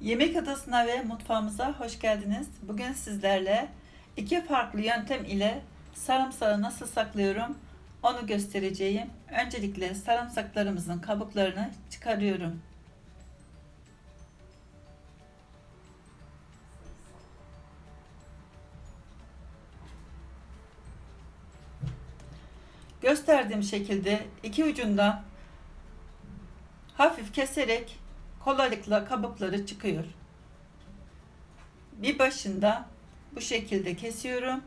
Yemek adasına ve mutfağımıza hoş geldiniz. Bugün sizlerle iki farklı yöntem ile sarımsağı nasıl saklıyorum onu göstereceğim. Öncelikle sarımsaklarımızın kabuklarını çıkarıyorum. Gösterdiğim şekilde iki ucundan hafif keserek kolaylıkla kabukları çıkıyor. Bir başında bu şekilde kesiyorum.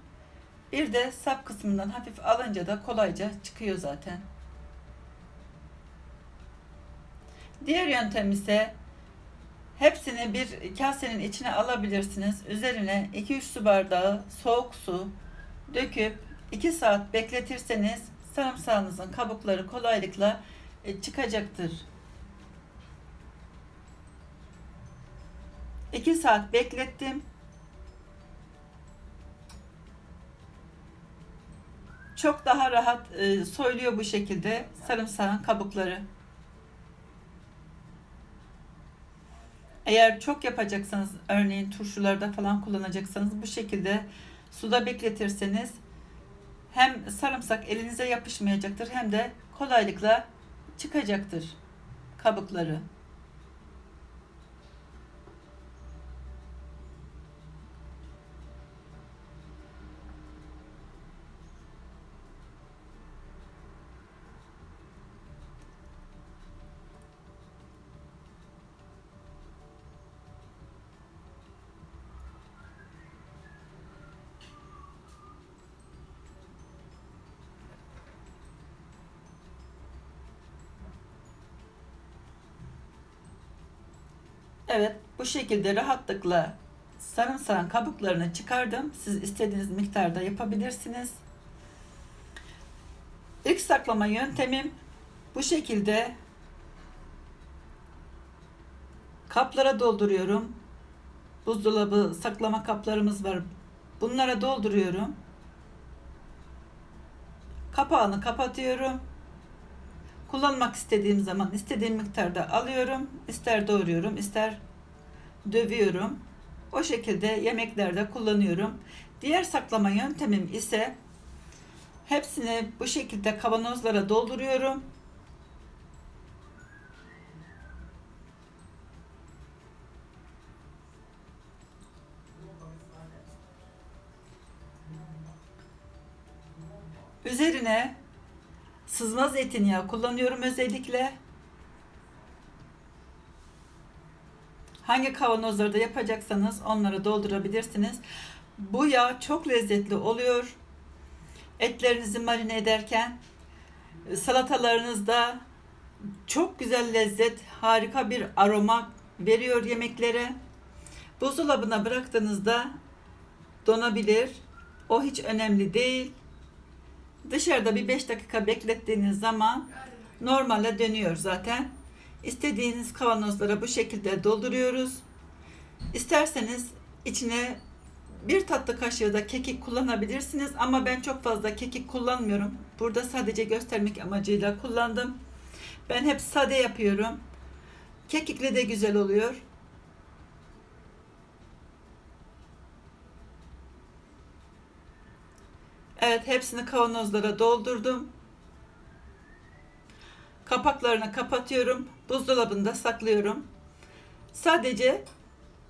Bir de sap kısmından hafif alınca da kolayca çıkıyor zaten. Diğer yöntem ise hepsini bir kasenin içine alabilirsiniz. Üzerine 2-3 su bardağı soğuk su döküp 2 saat bekletirseniz sarımsağınızın kabukları kolaylıkla e, çıkacaktır. 2 saat beklettim. Çok daha rahat e, soyuluyor bu şekilde sarımsağın kabukları. Eğer çok yapacaksanız örneğin turşularda falan kullanacaksanız bu şekilde suda bekletirseniz hem sarımsak elinize yapışmayacaktır hem de kolaylıkla çıkacaktır kabukları. Evet, bu şekilde rahatlıkla sarımsağın kabuklarını çıkardım. Siz istediğiniz miktarda yapabilirsiniz. İlk saklama yöntemim bu şekilde kaplara dolduruyorum. Buzdolabı saklama kaplarımız var. Bunlara dolduruyorum. Kapağını kapatıyorum. Kullanmak istediğim zaman istediğim miktarda alıyorum. İster doğruyorum, ister dövüyorum. O şekilde yemeklerde kullanıyorum. Diğer saklama yöntemim ise hepsini bu şekilde kavanozlara dolduruyorum. Üzerine sızma zeytinyağı kullanıyorum özellikle. Hangi kavanozlarda yapacaksanız onları doldurabilirsiniz. Bu yağ çok lezzetli oluyor. Etlerinizi marine ederken salatalarınızda çok güzel lezzet, harika bir aroma veriyor yemeklere. Buzdolabına bıraktığınızda donabilir. O hiç önemli değil. Dışarıda bir 5 dakika beklettiğiniz zaman normale dönüyor zaten. İstediğiniz kavanozlara bu şekilde dolduruyoruz. İsterseniz içine bir tatlı kaşığı da kekik kullanabilirsiniz ama ben çok fazla kekik kullanmıyorum. Burada sadece göstermek amacıyla kullandım. Ben hep sade yapıyorum. Kekikli de güzel oluyor. Evet hepsini kavanozlara doldurdum. Kapaklarını kapatıyorum. Buzdolabında saklıyorum. Sadece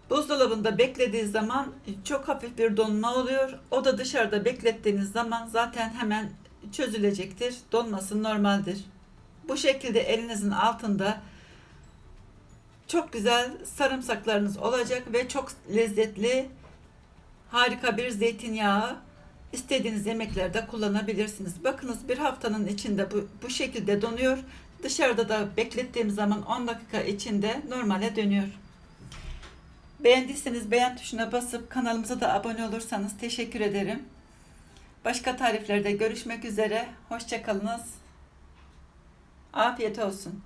buzdolabında beklediği zaman çok hafif bir donma oluyor. O da dışarıda beklettiğiniz zaman zaten hemen çözülecektir. Donması normaldir. Bu şekilde elinizin altında çok güzel sarımsaklarınız olacak ve çok lezzetli harika bir zeytinyağı istediğiniz yemeklerde kullanabilirsiniz. Bakınız bir haftanın içinde bu, bu şekilde donuyor. Dışarıda da beklettiğim zaman 10 dakika içinde normale dönüyor. Beğendiyseniz beğen tuşuna basıp kanalımıza da abone olursanız teşekkür ederim. Başka tariflerde görüşmek üzere. Hoşçakalınız. Afiyet olsun.